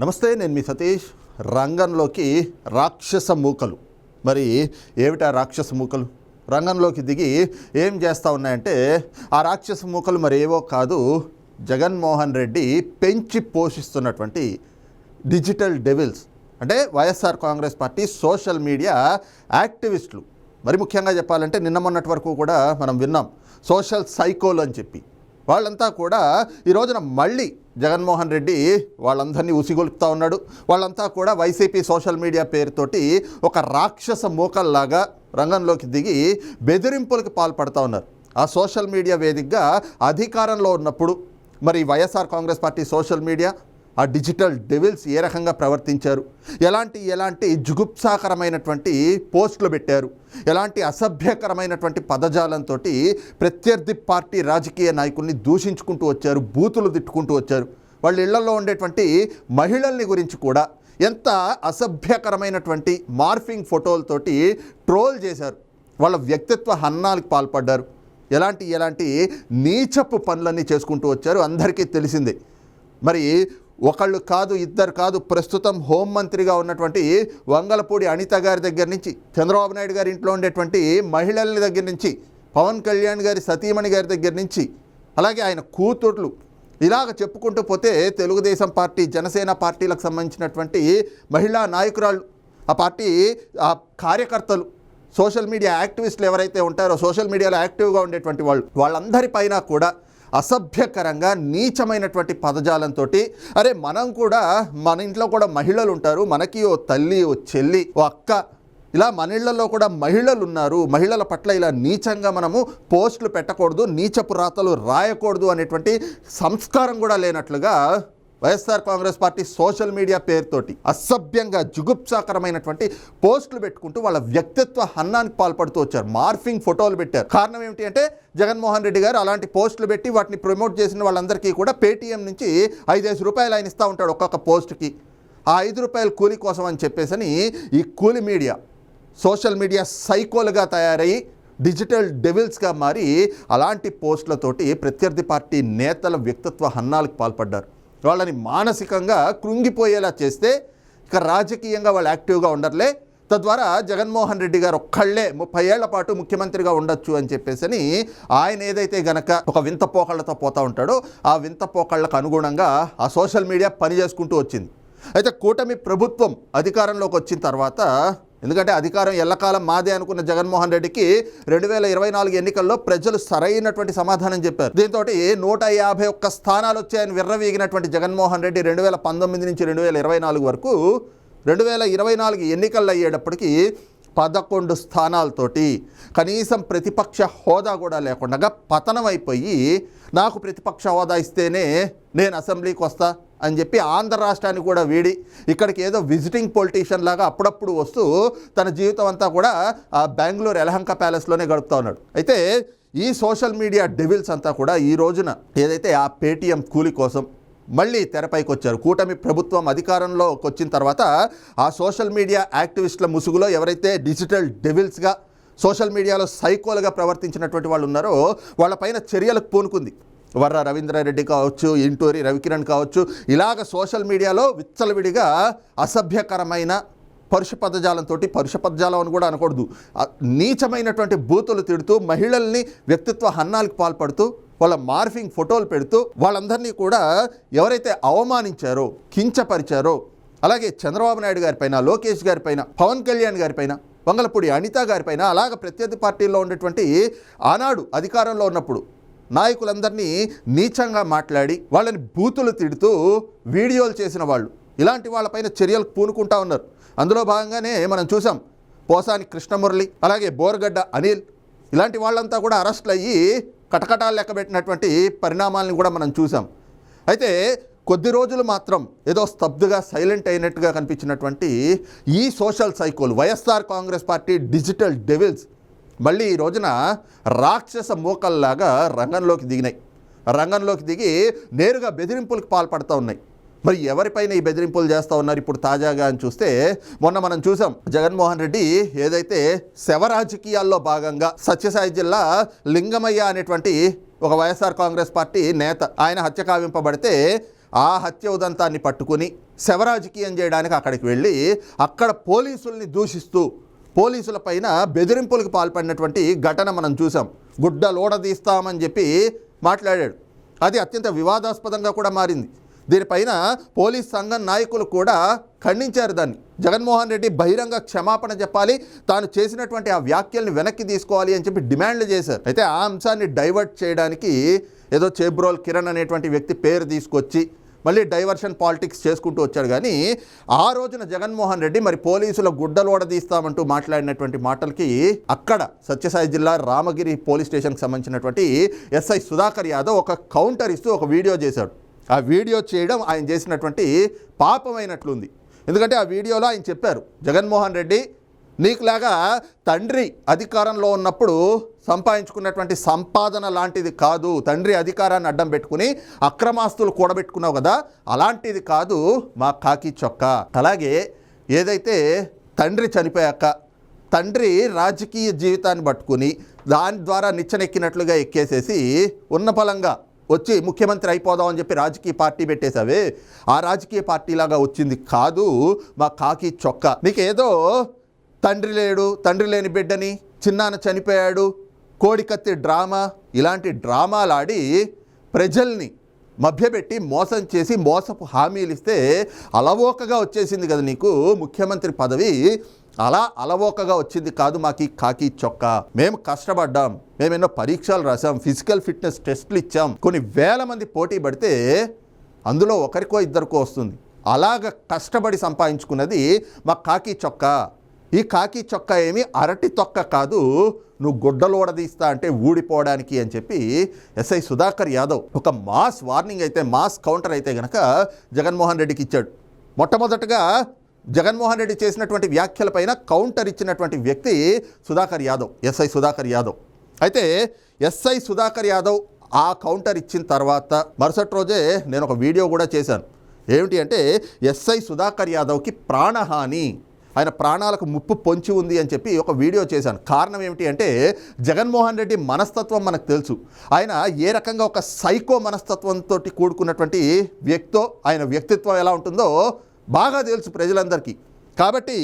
నమస్తే నేను మీ సతీష్. రంగంలోకి రాక్షస మూకలు. మరి ఏమిటా రాక్షస మూకలు? రంగంలోకి దిగి ఏం చేస్తూ ఉన్నాయంటే ఆ రాక్షస మూకలు మరి ఏవో కాదు జగన్మోహన్ రెడ్డి పెంచి పోషిస్తున్నటువంటి డిజిటల్ డెవిల్స్. అంటే YSR Congress party social media యాక్టివిస్టులు. మరి ముఖ్యంగా చెప్పాలంటే నిన్న మొన్నటి వరకు కూడా మనం విన్నాం సోషల్ సైకోలు అని చెప్పి. వాళ్ళంతా కూడా ఈ రోజున మళ్ళీ జగన్మోహన్ రెడ్డి వాళ్ళందరినీ ఉసిగొలుపుతా ఉన్నాడు. వాళ్ళంతా కూడా వైసీపీ సోషల్ మీడియా పేరుతోటి ఒక రాక్షస మూకల్లాగా రంగంలోకి దిగి బెదిరింపులకు పాల్పడుతూ ఉన్నారు. ఆ సోషల్ మీడియా వేదికగా అధికారంలో ఉన్నప్పుడు మరి YSR Congress party social media ఆ డిజిటల్ డెవిల్స్ ఏ రకంగా ప్రవర్తించారు? ఎలాంటి ఎలాంటి జుగుప్సాకరమైనటువంటి పోస్టులు పెట్టారు? ఎలాంటి అసభ్యకరమైనటువంటి పదజాలంతో ప్రత్యర్థి పార్టీ రాజకీయ నాయకుల్ని దూషించుకుంటూ వచ్చారు బూతులు తిట్టుకుంటూ వచ్చారు. వాళ్ళ ఇళ్ళలో ఉండేటువంటి మహిళల్ని గురించి కూడా ఎంత అసభ్యకరమైనటువంటి మార్ఫింగ్ ఫోటోలతోటి ట్రోల్ చేశారు. వాళ్ళ వ్యక్తిత్వ హన్నాలకు పాల్పడ్డారు. ఎలాంటి ఎలాంటి నీచపు పనులన్నీ చేసుకుంటూ వచ్చారు. అందరికీ తెలిసిందే. మరి ఒకళ్ళు కాదు ఇద్దరు కాదు ప్రస్తుతం హోంమంత్రిగా ఉన్నటువంటి వంగలపూడి అనిత గారి దగ్గర నుంచి చంద్రబాబు నాయుడు గారి ఇంట్లో ఉండేటువంటి మహిళల దగ్గర నుంచి పవన్ కళ్యాణ్ గారి సతీమణి గారి దగ్గర నుంచి అలాగే ఆయన కూతుర్లు ఇలాగ చెప్పుకుంటూ పోతే తెలుగుదేశం పార్టీ జనసేన పార్టీలకు సంబంధించినటువంటి మహిళా నాయకురాళ్ళు ఆ పార్టీ ఆ కార్యకర్తలు సోషల్ మీడియా యాక్టివిస్టులు ఎవరైతే ఉంటారో సోషల్ మీడియాలో యాక్టివ్గా ఉండేటువంటి వాళ్ళు వాళ్ళందరిపైన కూడా అసభ్యకరంగా నీచమైనటువంటి పదజాలంతో అరే మనం కూడా మన ఇంట్లో కూడా మహిళలు ఉంటారు మనకి ఓ తల్లి ఓ చెల్లి ఓ అక్క. ఇలా మన ఇళ్ళలో కూడా మహిళలు ఉన్నారు మహిళల పట్ల ఇలా నీచంగా మనము పోస్టులు పెట్టకూడదు నీచపు రాతలు రాయకూడదు అనేటువంటి సంస్కారం కూడా లేనట్లుగా YSR Congress party social media పేరుతోటి అసభ్యంగా జుగుప్సాకరమైనటువంటి పోస్టులు పెట్టుకుంటూ వాళ్ళ వ్యక్తిత్వ హన్నానికి పాల్పడుతూ వచ్చారు. మార్ఫింగ్ ఫోటోలు పెట్టారు. కారణం ఏమిటి అంటే జగన్మోహన్ రెడ్డి గారు అలాంటి పోస్టులు పెట్టి వాటిని ప్రమోట్ చేసిన వాళ్ళందరికీ కూడా పేటీఎం నుంచి ఐదేసి రూపాయలు ఆయన ఇస్తూ ఉంటాడు ఒక్కొక్క పోస్ట్కి. ఆ ఐదు రూపాయల కూలి కోసం అని చెప్పేసని ఈ కూలి మీడియా సోషల్ మీడియా సైకోలుగా తయారై డిజిటల్ డెవిల్స్గా మారి అలాంటి పోస్టులతోటి ప్రత్యర్థి పార్టీ నేతల వ్యక్తిత్వ హన్నాలకు పాల్పడ్డారు. వాళ్ళని మానసికంగా కృంగిపోయేలా చేస్తే ఇక రాజకీయంగా వాళ్ళు యాక్టివ్గా ఉండర్లే. తద్వారా జగన్మోహన్ రెడ్డి గారు ఒక్కళ్ళే ముప్పై ఏళ్ళ పాటు ముఖ్యమంత్రిగా ఉండొచ్చు అని చెప్పేసి ఆయన ఏదైతే గనక ఒక వింత పోకళ్ళతో పోతూ ఉంటాడో ఆ వింత పోకళ్ళకు అనుగుణంగా ఆ సోషల్ మీడియా పని చేసుకుంటూ వచ్చింది. అయితే కూటమి ప్రభుత్వం అధికారంలోకి వచ్చిన తర్వాత ఎందుకంటే అధికారం ఎల్లకాలం మాదే అనుకున్న జగన్మోహన్ రెడ్డికి రెండు వేల ఇరవై నాలుగు ఎన్నికల్లో ప్రజలు సరైనటువంటి సమాధానం చెప్పారు. దీంతో నూట యాభై ఒక్క స్థానాలు వచ్చాయని విర్రవీగినటువంటి జగన్మోహన్ రెడ్డి రెండు వేల పంతొమ్మిది నుంచి రెండు వేల ఇరవై నాలుగు వరకు రెండు వేల ఇరవై నాలుగు ఎన్నికలు అయ్యేటప్పటికీ పదకొండు స్థానాలతోటి కనీసం ప్రతిపక్ష హోదా కూడా లేకుండా పతనం అయిపోయి నాకు ప్రతిపక్ష హోదా ఇస్తేనే నేను అసెంబ్లీకి వస్తా. అని చెప్పి ఆంధ్ర రాష్ట్రాన్ని కూడా వీడి ఇక్కడికి ఏదో విజిటింగ్ పొలిటీషియన్ లాగా అప్పుడప్పుడు వస్తూ తన జీవితం అంతా కూడా ఆ బెంగళూరు ఎలహంక ప్యాలెస్లోనే గడుపుతూ ఉన్నాడు. అయితే ఈ సోషల్ మీడియా డెవిల్స్ అంతా కూడా ఈ రోజున ఏదైతే ఆ పేటీఎం కూలి కోసం మళ్ళీ తెరపైకి వచ్చారు కూటమి ప్రభుత్వం అధికారంలోకి వచ్చిన తర్వాత ఆ సోషల్ మీడియా యాక్టివిస్టుల ముసుగులో ఎవరైతే డిజిటల్ డెవిల్స్గా సోషల్ మీడియాలో సైకోలుగా ప్రవర్తించినటువంటి వాళ్ళు ఉన్నారో వాళ్ళపైన చర్యలకు పూనుకుంది. వర్ర రవీంద్రారెడ్డి కావచ్చు ఇంటూరి రవికిరణ్ కావచ్చు ఇలాగ సోషల్ మీడియాలో విచ్చలవిడిగా అసభ్యకరమైన పరుష పదజాలంతో పరుష పదజాలం అని కూడా అనకూడదు. నీచమైనటువంటి బూతులు తిడుతూ మహిళల్ని వ్యక్తిత్వ హన్నాలకు పాల్పడుతూ వాళ్ళ మార్ఫింగ్ ఫోటోలు పెడుతూ వాళ్ళందరినీ కూడా ఎవరైతే అవమానించారో కించపరిచారో అలాగే చంద్రబాబు నాయుడు గారిపైన లోకేష్ గారిపైన పవన్ కళ్యాణ్ గారిపైన వంగలపూడి అనిత గారిపైన అలాగ ప్రత్యర్థి పార్టీల్లో ఉన్నటువంటి ఆనాడు అధికారంలో ఉన్నప్పుడు నాయకులందరినీ నీచంగా మాట్లాడి వాళ్ళని బూతులు తిడుతూ వీడియోలు చేసిన వాళ్ళు. ఇలాంటి వాళ్ళపైన చర్యలు పూనుకుంటా ఉన్నారు. అందులో భాగంగానే మనం చూసాం పోసాని కృష్ణమురళి అలాగే బోర్గడ్డ అనిల్ ఇలాంటి వాళ్ళంతా కూడా అరెస్టులు అయ్యి కటకటాలు లెక్కబెట్టినటువంటి పరిణామాలను కూడా మనం చూసాం. అయితే కొద్ది రోజులు మాత్రం ఏదో స్తబ్దుగా సైలెంట్ అయినట్టుగా కనిపించినటువంటి ఈ social సైకోలు YSR Congress party digital devils మళ్ళీ ఈ రోజున రాక్షస మూకల్లాగా రంగంలోకి దిగినాయి. రంగంలోకి దిగి నేరుగా బెదిరింపులకు పాల్పడుతూ ఉన్నాయి. మరి ఎవరిపైన ఈ బెదిరింపులు చేస్తూ ఉన్నారు ఇప్పుడు తాజాగా అని చూస్తే మొన్న మనం చూసాం జగన్మోహన్ రెడ్డి ఏదైతే శవ రాజకీయాల్లో భాగంగా సత్యసాయి జిల్లా లింగమయ్య అనేటువంటి ఒక వైఎస్ఆర్ కాంగ్రెస్ పార్టీ నేత ఆయన హత్య కావింపబడితే ఆ హత్య ఉదంతాన్ని పట్టుకుని శవరాజకీయం చేయడానికి అక్కడికి వెళ్ళి అక్కడ పోలీసుల్ని దూషిస్తూ పోలీసుల పైన బెదిరింపులకు పాల్పడినటువంటి ఘటన మనం చూసాం గుడ్డ లోడదీస్తామని చెప్పి మాట్లాడాడు. అది అత్యంత వివాదాస్పదంగా కూడా మారింది. దీనిపైన పోలీస్ సంఘం నాయకులు కూడా ఖండించారు దాన్ని. జగన్మోహన్ రెడ్డి బహిరంగ క్షమాపణ చెప్పాలి తాను చేసినటువంటి ఆ వ్యాఖ్యల్ని వెనక్కి తీసుకోవాలి అని చెప్పి డిమాండ్లు చేశారు. అయితే ఆ అంశాన్ని డైవర్ట్ చేయడానికి ఏదో చేబ్రోల్ కిరణ్ అనేటువంటి వ్యక్తి పేరు తీసుకొచ్చి మళ్ళీ డైవర్షన్ పాలిటిక్స్ చేసుకుంటూ వచ్చాడు. కానీ ఆ రోజున జగన్మోహన్ రెడ్డి మరి పోలీసుల గుడ్డలోడ తీస్తామంటూ మాట్లాడినటువంటి మాటలకి అక్కడ సత్యసాయి జిల్లా రామగిరి పోలీస్ స్టేషన్కి సంబంధించినటువంటి ఎస్ఐ సుధాకర్ యాదవ్ ఒక కౌంటర్ ఇస్తూ ఒక వీడియో చేశాడు. ఆ వీడియో చేయడం ఆయన చేసినటువంటి పాపమైనట్లుంది ఎందుకంటే ఆ వీడియోలో ఆయన చెప్పారు జగన్మోహన్ రెడ్డి నీకులాగా తండ్రి అధికారంలో ఉన్నప్పుడు సంపాదించుకున్నటువంటి సంపాదన లాంటిది కాదు. తండ్రి అధికారాన్ని అడ్డం పెట్టుకుని అక్రమాస్తులు కూడబెట్టుకున్నావు కదా అలాంటిది కాదు మా కాకి చొక్క. అలాగే ఏదైతే తండ్రి చనిపోయాక తండ్రి రాజకీయ జీవితాన్ని పట్టుకుని దాని ద్వారా నిచ్చెనెక్కినట్లుగా ఎక్కేసేసి ఉన్న ఫలంగా వచ్చి ముఖ్యమంత్రి అయిపోదామని చెప్పి రాజకీయ పార్టీ పెట్టేశావే. ఆ రాజకీయ పార్టీలాగా వచ్చింది కాదు మా కాకి చొక్క. నీకేదో తండ్రి లేడు తండ్రి లేని బిడ్డని చిన్నాన్న చనిపోయాడు కోడికత్తి డ్రామా ఇలాంటి డ్రామాలు ఆడి ప్రజల్ని మభ్యపెట్టి మోసం చేసి మోసపు హామీలు ఇస్తే అలవోకగా వచ్చేసింది కదా నీకు? ముఖ్యమంత్రి పదవి అలా అలవోకగా వచ్చింది కాదు మాకు ఈ కాకి చొక్క. మేము కష్టపడ్డాం మేము ఎన్నో పరీక్షలు రాసాం ఫిజికల్ ఫిట్నెస్ టెస్టులు ఇచ్చాం. కొన్ని వేల మంది పోటీ పడితే అందులో ఒకరికో ఇద్దరికో వస్తుంది. అలాగ కష్టపడి సంపాదించుకున్నది మా కాకి చొక్కా. ఈ కాకి చొక్కా ఏమి? అరటి తొక్క కాదు. నువ్వు గుడ్డలోడదీస్తా అంటే ఊడిపోవడానికి అని చెప్పి ఎస్ఐ సుధాకర్ యాదవ్ ఒక మాస్ వార్నింగ్ అయితే మాస్ కౌంటర్ అయితే గనక జగన్మోహన్ రెడ్డికి ఇచ్చాడు. మొట్టమొదటగా జగన్మోహన్ రెడ్డి చేసినటువంటి వ్యాఖ్యలపైన కౌంటర్ ఇచ్చినటువంటి వ్యక్తి సుధాకర్ యాదవ్ ఎస్ఐ సుధాకర్ యాదవ్. అయితే ఎస్ఐ సుధాకర్ యాదవ్ ఆ కౌంటర్ ఇచ్చిన తర్వాత మరుసటి రోజే నేను ఒక వీడియో కూడా చేశాను. ఏమిటి అంటే ఎస్ఐ సుధాకర్ యాదవ్కి ప్రాణహాని. ఆయన ప్రాణాలకు ముప్పు పొంచి ఉంది అని చెప్పి ఒక వీడియో చేశాను. కారణం ఏమిటి అంటే జగన్మోహన్ రెడ్డి మనస్తత్వం మనకు తెలుసు. ఆయన ఏ రకంగా ఒక సైకో మనస్తత్వంతో కూడుకున్నటువంటి వ్యక్తో ఆయన వ్యక్తిత్వం ఎలా ఉంటుందో బాగా తెలుసు ప్రజలందరికీ. కాబట్టి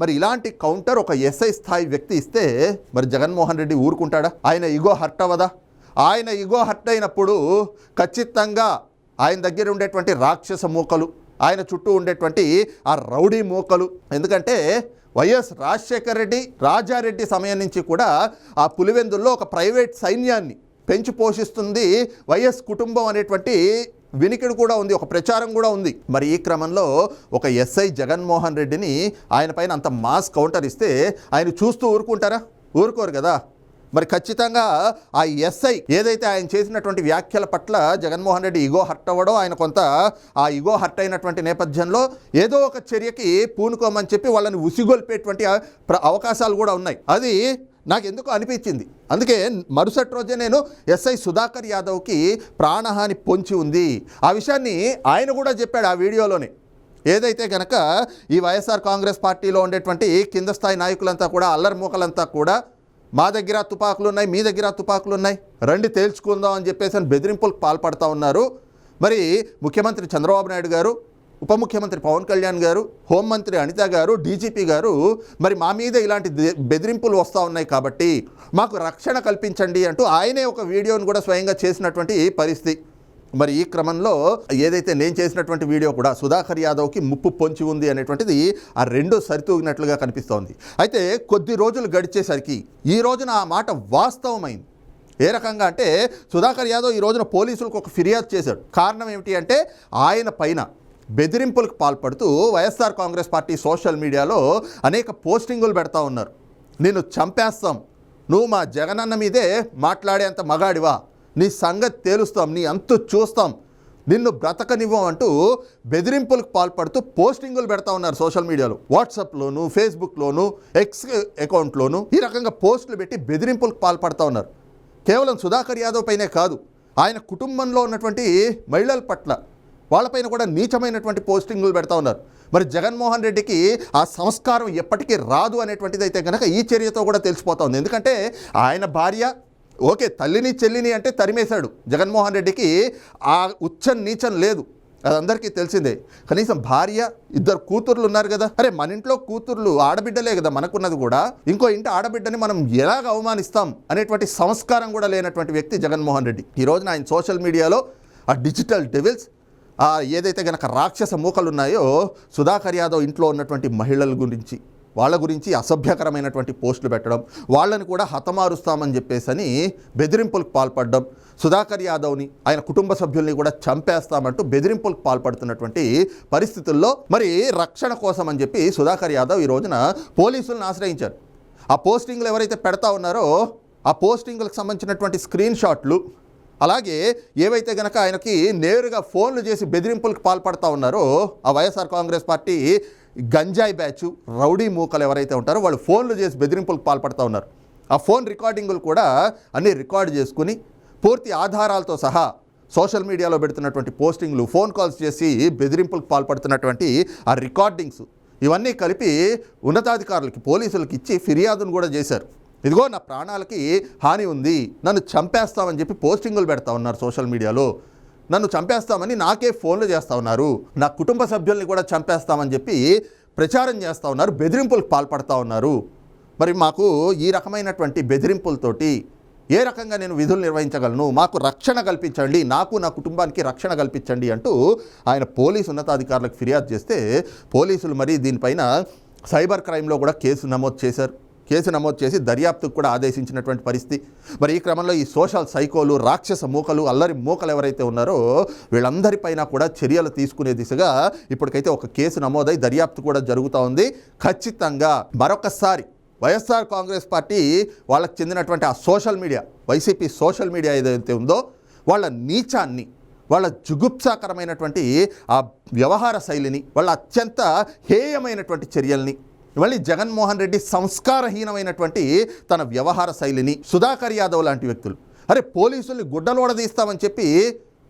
మరి ఇలాంటి కౌంటర్ ఒక ఎస్ఐ స్థాయి వ్యక్తి ఇస్తే మరి జగన్మోహన్ రెడ్డి ఊరుకుంటాడా? ఆయన ఇగో హర్ట్ అవ్వదా ఆయన ఇగో హర్ట్ అయినప్పుడు ఖచ్చితంగా ఆయన దగ్గర ఉండేటువంటి రాక్షస మూకలు ఆయన చుట్టూ ఉండేటువంటి ఆ రౌడీ మూకలు. ఎందుకంటే వైఎస్ రాజశేఖర రెడ్డి రాజారెడ్డి సమయం నుంచి కూడా ఆ పులివెందుల్లో ఒక ప్రైవేట్ సైన్యాన్ని పెంచి పోషిస్తుంది. వైఎస్ కుటుంబం అనేటువంటి వినికిడి కూడా ఉంది ఒక ప్రచారం కూడా ఉంది. మరి ఈ క్రమంలో ఒక ఎస్ఐ జగన్మోహన్ రెడ్డిని ఆయన పైన అంత మాస్ కౌంటర్ ఇస్తే ఆయన చూస్తూ ఊరుకుంటారా? ఊరుకోరు కదా. మరి ఖచ్చితంగా ఆ ఎస్ఐ ఏదైతే ఆయన చేసినటువంటి వ్యాఖ్యల పట్ల జగన్మోహన్ రెడ్డి ఇగో హర్ట్ అవ్వడో ఆయన కొంత ఆ ఇగో హర్ట్ అయినటువంటి నేపథ్యంలో ఏదో ఒక చర్యకి పూనుకోమని చెప్పి వాళ్ళని ఉసిగొల్పేటువంటి అవకాశాలు కూడా ఉన్నాయి. అది నాకు ఎందుకు అనిపించింది. అందుకే మరుసటి రోజే నేను ఎస్ఐ సుధాకర్ యాదవ్కి ప్రాణహాని పొంచి ఉంది. ఆ విషయాన్ని ఆయన కూడా చెప్పాడు ఆ వీడియోలోనే. ఏదైతే కనుక ఈ వైఎస్ఆర్ కాంగ్రెస్ పార్టీలో ఉండేటువంటి కింద స్థాయి నాయకులంతా కూడా అల్లరి మూకలంతా కూడా మా దగ్గర తుపాకులు ఉన్నాయి మీ దగ్గర తుపాకులు ఉన్నాయి. రండి తేల్చుకుందాం అని చెప్పేసి అని బెదిరింపులకు పాల్పడుతూ ఉన్నారు. మరి ముఖ్యమంత్రి చంద్రబాబు నాయుడు గారు ఉప ముఖ్యమంత్రి పవన్ కళ్యాణ్ గారు హోంమంత్రి అనిత గారు డీజీపీ గారు మరి మా మీద ఇలాంటి బెదిరింపులు వస్తూ ఉన్నాయి కాబట్టి మాకు రక్షణ కల్పించండి అంటూ ఆయనే ఒక వీడియోను కూడా స్వయంగా చేసినటువంటి పరిస్థితి. మరి ఈ క్రమంలో ఏదైతే నేను చేసినటువంటి వీడియో కూడా సుధాకర్ యాదవ్కి ముప్పు పొంచి ఉంది అనేటువంటిది ఆ రెండు సరితూగినట్లుగా కనిపిస్తోంది. అయితే కొద్ది రోజులు గడిచేసరికి ఈ రోజున ఆ మాట వాస్తవమైంది. ఏ రకంగా అంటే సుధాకర్ యాదవ్ ఈ రోజున పోలీసులకు ఒక ఫిర్యాదు చేశాడు. కారణం ఏమిటి అంటే ఆయన పైన బెదిరింపులకు పాల్పడుతూ వైఎస్ఆర్ కాంగ్రెస్ పార్టీ సోషల్ మీడియాలో అనేక పోస్టింగులు పెడతా ఉన్నారు. నేను చంపేస్తాం. నువ్వు మా జగనన్న మీదే మాట్లాడేంత మగాడివా? నీ సంగతి తేలుస్తాం నీ అంతు చూస్తాం. నిన్ను బ్రతకనివ్వం అంటూ బెదిరింపులకు పాల్పడుతూ పోస్టింగులు పెడతా ఉన్నారు సోషల్ మీడియాలో. వాట్సాప్లోను ఫేస్బుక్లోను ఎక్స్ అకౌంట్లోను ఈ రకంగా పోస్టులు పెట్టి బెదిరింపులకు పాల్పడతా ఉన్నారు. కేవలం సుధాకర్ యాదవ్ పైనే కాదు ఆయన కుటుంబంలో ఉన్నటువంటి మహిళల పట్ల వాళ్ళపైన కూడా నీచమైనటువంటి పోస్టింగులు పెడతా ఉన్నారు. మరి జగన్మోహన్ రెడ్డికి ఆ సంస్కారం ఎప్పటికీ రాదు అనేటువంటిది అయితే కనుక ఈ చర్యతో కూడా తెలిసిపోతా ఉంది. ఎందుకంటే ఆయన భార్య ఓకే తల్లిని చెల్లిని అంటే తరిమేశాడు జగన్మోహన్ రెడ్డికి. ఆ ఉచ్చం నీచం లేదు. అది అందరికీ తెలిసిందే. కనీసం భార్య ఇద్దరు కూతుర్లు ఉన్నారు కదా. అరే మన ఇంట్లో కూతుర్లు ఆడబిడ్డలే కదా మనకున్నది కూడా. ఇంకో ఇంటి ఆడబిడ్డని మనం ఎలాగ అవమానిస్తాం అనేటువంటి సంస్కారం కూడా లేనటువంటి వ్యక్తి జగన్మోహన్ రెడ్డి. ఈ రోజున ఆయన సోషల్ మీడియాలో ఆ డిజిటల్ డెవిల్స్ ఏదైతే గనక రాక్షస మూకలు ఉన్నాయో సుధాకర్ యాదవ్ ఇంట్లో ఉన్నటువంటి మహిళల గురించి వాళ్ళ గురించి అసభ్యకరమైనటువంటి పోస్టులు పెట్టడం వాళ్ళని కూడా హతమారుస్తామని చెప్పేసి అని బెదిరింపులకు పాల్పడడం సుధాకర్ యాదవ్ని ఆయన కుటుంబ సభ్యుల్ని కూడా చంపేస్తామంటూ బెదిరింపులకు పాల్పడుతున్నటువంటి పరిస్థితుల్లో మరి రక్షణ కోసం అని చెప్పి సుధాకర్ యాదవ్ ఈ రోజున పోలీసులను ఆశ్రయించారు. ఆ పోస్టింగ్లు ఎవరైతే పెడతా ఉన్నారో ఆ పోస్టింగ్లకు సంబంధించినటువంటి స్క్రీన్ షాట్లు అలాగే ఏవైతే గనక ఆయనకి నేరుగా ఫోన్లు చేసి బెదిరింపులకు పాల్పడతా ఉన్నారో ఆ వైఎస్ఆర్ కాంగ్రెస్ పార్టీ గంజాయి బ్యాచ్ రౌడీ మూకలు ఎవరైతే ఉంటారో వాళ్ళు ఫోన్లు చేసి బెదిరింపులకు పాల్పడుతూ ఉన్నారు. ఆ ఫోన్ రికార్డింగులు కూడా అన్నీ రికార్డ్ చేసుకుని పూర్తి ఆధారాలతో సహా సోషల్ మీడియాలో పెడుతున్నటువంటి పోస్టింగ్లు ఫోన్ కాల్స్ చేసి బెదిరింపులకు పాల్పడుతున్నటువంటి ఆ రికార్డింగ్స్ ఇవన్నీ కలిపి ఉన్నతాధికారులకి పోలీసులకి ఇచ్చి ఫిర్యాదును కూడా చేశారు. ఇదిగో నా ప్రాణాలకి హాని ఉంది నన్ను చంపేస్తామని చెప్పి పోస్టింగులు పెడతా ఉన్నారు సోషల్ మీడియాలో. నన్ను చంపేస్తామని నాకే ఫోన్లు చేస్తూ ఉన్నారు. నా కుటుంబ సభ్యుల్ని కూడా చంపేస్తామని చెప్పి ప్రచారం చేస్తూ ఉన్నారు బెదిరింపులకు పాల్పడతా ఉన్నారు. మరి మాకు ఈ రకమైనటువంటి బెదిరింపులతోటి ఏ రకంగా నేను విధులు నిర్వహించగలను? మాకు రక్షణ కల్పించండి నాకు నా కుటుంబానికి రక్షణ కల్పించండి అంటూ ఆయన పోలీసు ఉన్నతాధికారులకు ఫిర్యాదు చేస్తే పోలీసులు మరి దీనిపైన సైబర్ క్రైమ్లో కూడా కేసు నమోదు చేశారు. కేసు నమోదు చేసి దర్యాప్తుకు కూడా ఆదేశించినటువంటి పరిస్థితి. మరి ఈ క్రమంలో ఈ సోషల్ సైకోలు రాక్షస మూకలు అల్లరి మూకలు ఎవరైతే ఉన్నారో వీళ్ళందరిపైన కూడా చర్యలు తీసుకునే దిశగా ఇప్పటికైతే ఒక కేసు నమోదై దర్యాప్తు కూడా జరుగుతూ ఉంది. ఖచ్చితంగా మరొకసారి వైఎస్ఆర్ కాంగ్రెస్ పార్టీ వాళ్ళకి చెందినటువంటి ఆ social media YCP social media ఏదైతే ఉందో వాళ్ళ నీచాన్ని వాళ్ళ జుగుప్సాకరమైనటువంటి ఆ వ్యవహార శైలిని వాళ్ళ అత్యంత హేయమైనటువంటి చర్యల్ని మళ్ళీ జగన్మోహన్ రెడ్డి సంస్కారహీనమైనటువంటి తన వ్యవహార శైలిని సుధాకర్ యాదవ్ లాంటి వ్యక్తులు. అరే పోలీసుల్ని గుడ్డలోడదీస్తామని చెప్పి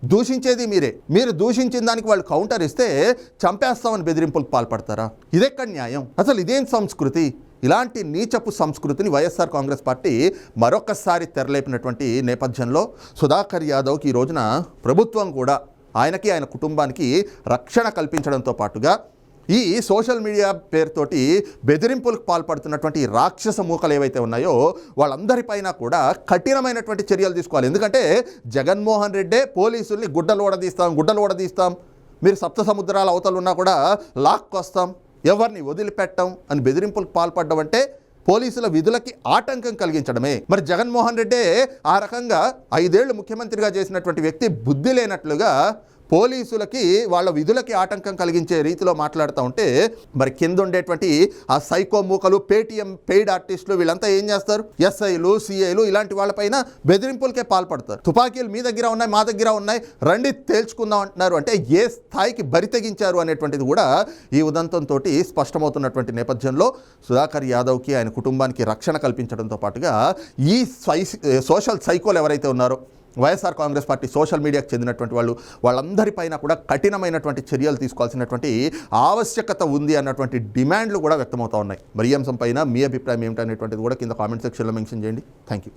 దూషించేది మీరే. మీరు దూషించిన దానికి వాళ్ళు కౌంటర్ ఇస్తే చంపేస్తామని బెదిరింపులకు పాల్పడతారా? ఇదెక్కడ న్యాయం? అసలు ఇదేం సంస్కృతి? ఇలాంటి నీచపు సంస్కృతిని వైఎస్ఆర్ కాంగ్రెస్ పార్టీ మరొకసారి తెరలేపినటువంటి నేపథ్యంలో సుధాకర్ యాదవ్కి ఈ రోజున ప్రభుత్వం కూడా ఆయనకి ఆయన కుటుంబానికి రక్షణ కల్పించడంతో పాటుగా ఈ సోషల్ మీడియా పేరుతోటి బెదిరింపులకు పాల్పడుతున్నటువంటి రాక్షస మూకలు ఏవైతే ఉన్నాయో వాళ్ళందరిపైన కూడా కఠినమైనటువంటి చర్యలు తీసుకోవాలి. ఎందుకంటే జగన్మోహన్ రెడ్డే పోలీసుల్ని గుడ్డలు ఓడదీస్తాం గుడ్డలు ఓడదీస్తాం. మీరు సప్త సముద్రాల అవతలు ఉన్నా కూడా లాక్కొస్తాం ఎవరిని వదిలిపెట్టం అని బెదిరింపులకు పాల్పడడం అంటే పోలీసుల విధులకి ఆటంకం కలిగించడమే. మరి జగన్మోహన్ రెడ్డే ఆ రకంగా ఐదేళ్ళు ముఖ్యమంత్రిగా చేసినటువంటి వ్యక్తి బుద్ధి లేనట్లుగా పోలీసులకి వాళ్ళ విధులకి ఆటంకం కలిగించే రీతిలో మాట్లాడుతూ ఉంటే మరి కింద ఉండేటువంటి ఆ సైకో మూకలు పేటీఎం పెయిడ్ ఆర్టిస్టులు వీళ్ళంతా ఏం చేస్తారు? ఎస్ఐలు సిఐలు ఇలాంటి వాళ్ళపైన బెదిరింపులకే పాల్పడతారు. తుపాకీలు మీ దగ్గర ఉన్నాయి మా దగ్గర ఉన్నాయి రండి తేల్చుకుందాం అంటున్నారు. అంటే ఏ స్థాయికి బరి తెగించారు అనేటువంటిది కూడా ఈ ఉదంతంతో స్పష్టమవుతున్నటువంటి నేపథ్యంలో సుధాకర్ యాదవ్కి ఆయన కుటుంబానికి రక్షణ కల్పించడంతో పాటుగా ఈ సై సోషల్ సైకోలు ఎవరైతే ఉన్నారో వైఎస్ఆర్ కాంగ్రెస్ పార్టీ సోషల్ మీడియాకు చెందినటువంటి వాళ్ళు వాళ్ళందరిపైన కూడా కఠినమైనటువంటి చర్యలు తీసుకోవాల్సినటువంటి ఆవశ్యకత ఉంది అన్నటువంటి డిమాండ్లు కూడా వ్యక్తమవుతూ ఉన్నాయి. మరి ఈ అంశం పైన మీ అభిప్రాయం ఏమిటనేటువంటిది కూడా కింద కామెంట్ సెక్షన్లో మెన్షన్ చేయండి. Thank you